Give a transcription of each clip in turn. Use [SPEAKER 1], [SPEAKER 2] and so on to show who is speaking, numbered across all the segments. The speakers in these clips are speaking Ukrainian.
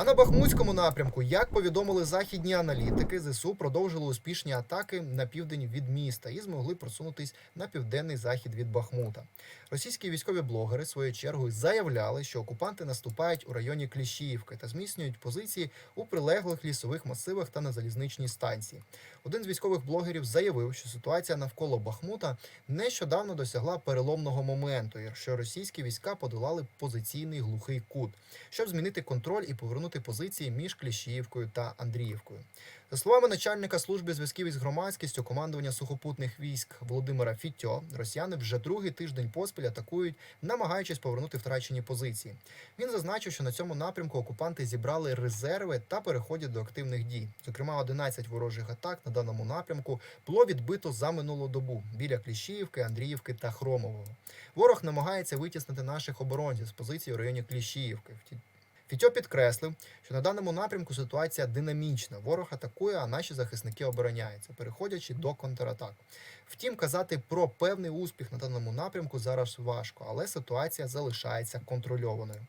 [SPEAKER 1] А на Бахмутському напрямку, як повідомили західні аналітики, ЗСУ продовжили успішні атаки на південь від міста і змогли просунутись на південний захід від Бахмута. Російські військові блогери своєю чергою заявляли, що окупанти наступають у районі Кліщіївки та зміцнюють позиції у прилеглих лісових масивах та на залізничній станції. Один з військових блогерів заявив, що ситуація навколо Бахмута нещодавно досягла переломного моменту, що російські війська подолали позиційний глухий кут, щоб змінити контроль і повернути позиції між Кліщіївкою та Андріївкою. За словами начальника служби зв'язків із громадськістю командування сухопутних військ Володимира Фіттьо, росіяни вже другий тиждень поспіль атакують, намагаючись повернути втрачені позиції. Він зазначив, що на цьому напрямку окупанти зібрали резерви та переходять до активних дій. Зокрема, 11 ворожих атак на даному напрямку було відбито за минулу добу біля Кліщіївки, Андріївки та Хромового. Ворог намагається витіснити наших оборонців з позиції у районі Кліщіївки. Фітьо підкреслив, що на даному напрямку ситуація динамічна. Ворог атакує, а наші захисники обороняються, переходячи до контратак. Втім, казати про певний успіх на даному напрямку зараз важко, але ситуація залишається контрольованою.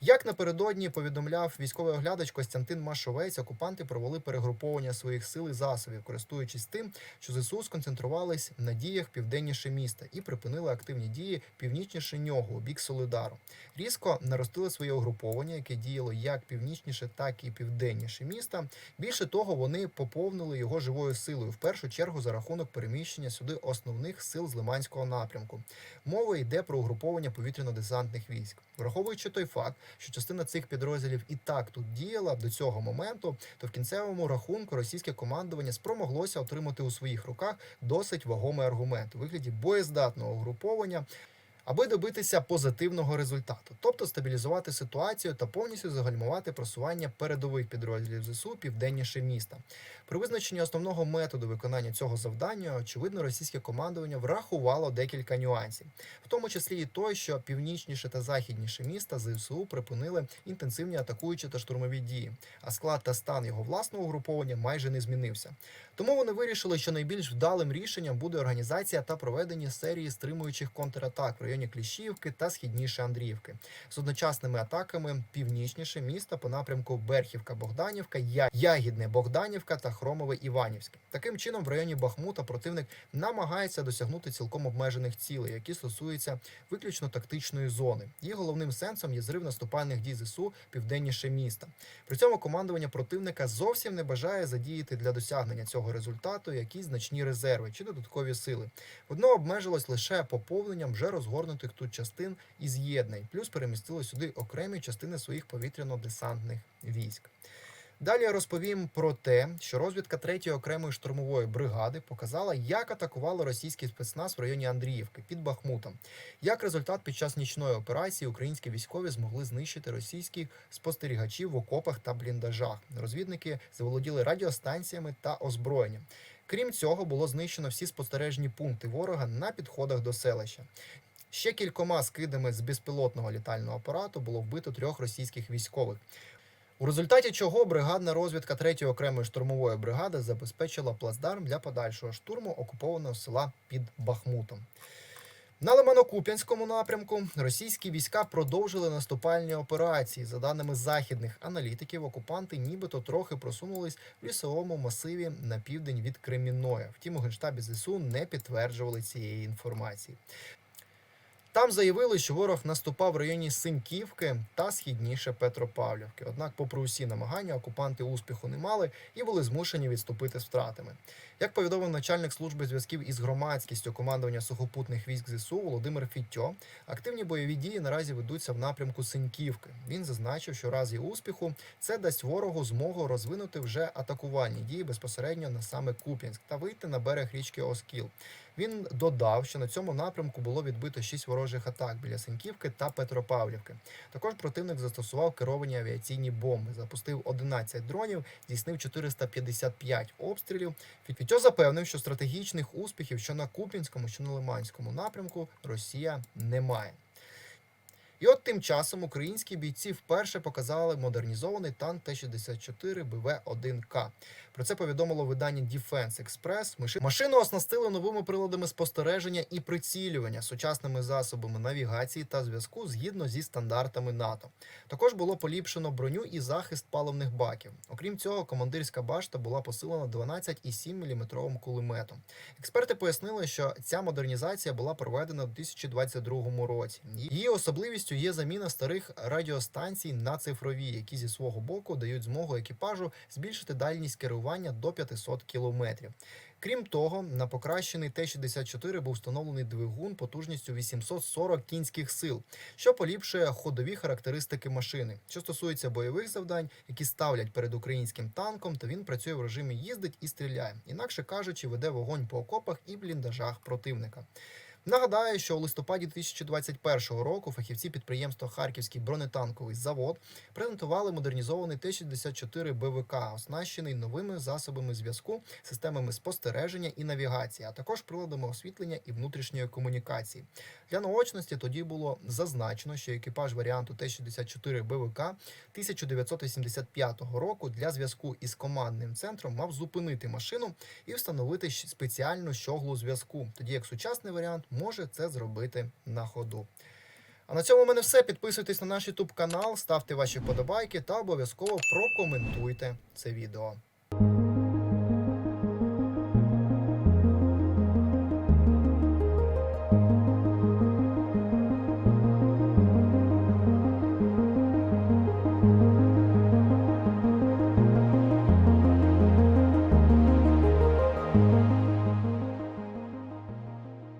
[SPEAKER 1] Як напередодні повідомляв військовий оглядач Костянтин Машовець, окупанти провели перегруповання своїх сил і засобів, користуючись тим, що ЗСУ сконцентрувались на діях південніше міста і припинили активні дії північніше нього у бік Солидару. Різко наростили своє угруповання, яке діяло як північніше, так і південніше міста. Більше того, вони поповнили його живою силою, в першу чергу за рахунок переміщення сюди основних сил з Лиманського напрямку. Мова йде про угруповання повітряно-десантних військ, враховуючи той факт, що частина цих підрозділів і так тут діяла до цього моменту, то в кінцевому рахунку російське командування спромоглося отримати у своїх руках досить вагомий аргумент у вигляді боєздатного угруповання. Аби добитися позитивного результату, тобто стабілізувати ситуацію та повністю загальмувати просування передових підрозділів ЗСУ південніше міста. При визначенні основного методу виконання цього завдання, очевидно, російське командування врахувало декілька нюансів, в тому числі і той, що північніше та західніше міста ЗСУ припинили інтенсивні атакуючі та штурмові дії, а склад та стан його власного угруповання майже не змінився. Тому вони вирішили, що найбільш вдалим рішенням буде організація та проведення серії стримуючих контратак в районі Кліщівки та східніше Андріївки з одночасними атаками північніше міста по напрямку Берхівка-Богданівка, Ягідне Богданівка та Хромове Іванівське. Таким чином, в районі Бахмута противник намагається досягнути цілком обмежених цілей, які стосуються виключно тактичної зони. Її головним сенсом є зрив наступальних дій ЗСУ південніше міста. При цьому командування противника зовсім не бажає задіяти для досягнення цього результату якісь значні резерви чи додаткові сили. Воно обмежилось лише поповненням вже розгорнутих тут частин і з'єднань, плюс перемістило сюди окремі частини своїх повітряно-десантних військ. Далі я розповім про те, що розвідка 3-ї окремої штурмової бригади показала, як атакували російський спецназ в районі Андріївки під Бахмутом. Як результат, під час нічної операції українські військові змогли знищити російських спостерігачів в окопах та бліндажах. Розвідники заволоділи радіостанціями та озброєнням. Крім цього, було знищено всі спостережні пункти ворога на підходах до селища. Ще кількома скидами з безпілотного літального апарату було вбито трьох російських військових. У результаті чого бригадна розвідка 3-ї окремої штурмової бригади забезпечила плацдарм для подальшого штурму окупованого села під Бахмутом. На Лимано-Куп'янському напрямку російські війська продовжили наступальні операції. За даними західних аналітиків, окупанти нібито трохи просунулись в лісовому масиві на південь від Кремінноя. Втім, у генштабі ЗСУ не підтверджували цієї інформації. Там заявили, що ворог наступав в районі Синьківки та східніше Петропавлівки. Однак, попри усі намагання, окупанти успіху не мали і були змушені відступити з втратами. Як повідомив начальник служби зв'язків із громадськістю командування сухопутних військ ЗСУ Володимир Фіттьо, активні бойові дії наразі ведуться в напрямку Синьківки. Він зазначив, що разі успіху це дасть ворогу змогу розвинути вже атакувальні дії безпосередньо на саме Куп'янськ та вийти на берег річки Оскіл. Він додав, що на цьому напрямку було відбито шість ворожих атак біля Сеньківки та Петропавлівки. Також противник застосував керовані авіаційні бомби, запустив 11 дронів, здійснив 455 обстрілів. Фітьо запевнив, що стратегічних успіхів що на Куп'янському, що на Лиманському напрямку Росія не має. І от тим часом українські бійці вперше показали модернізований танк Т-64 БВ-1К. Про це повідомило видання Defense Express. Машину оснастили новими приладами спостереження і прицілювання, сучасними засобами навігації та зв'язку згідно зі стандартами НАТО. Також було поліпшено броню і захист паливних баків. Окрім цього, командирська башта була посилена 12,7 мм кулеметом. Експерти пояснили, що ця модернізація була проведена у 2022 році. Її особливістю є заміна старих радіостанцій на цифрові, які зі свого боку дають змогу екіпажу збільшити дальність керування до 500 кілометрів. Крім того, на покращений Т-64 був встановлений двигун потужністю 840 кінських сил, що поліпшує ходові характеристики машини. Що стосується бойових завдань, які ставлять перед українським танком, то він працює в режимі їздить і стріляє, інакше кажучи, веде вогонь по окопах і бліндажах противника. Нагадаю, що у листопаді 2021 року фахівці підприємства Харківський бронетанковий завод презентували модернізований Т-64 БВК, оснащений новими засобами зв'язку, системами спостереження і навігації, а також приладами освітлення і внутрішньої комунікації. Для наочності тоді було зазначено, що екіпаж варіанту Т-64 БВК 1985 року для зв'язку із командним центром мав зупинити машину і встановити спеціальну щоглу зв'язку, тоді як сучасний варіант може це зробити на ходу. А на цьому в мене все. Підписуйтесь на наш YouTube канал, ставте ваші вподобайки та обов'язково прокоментуйте це відео.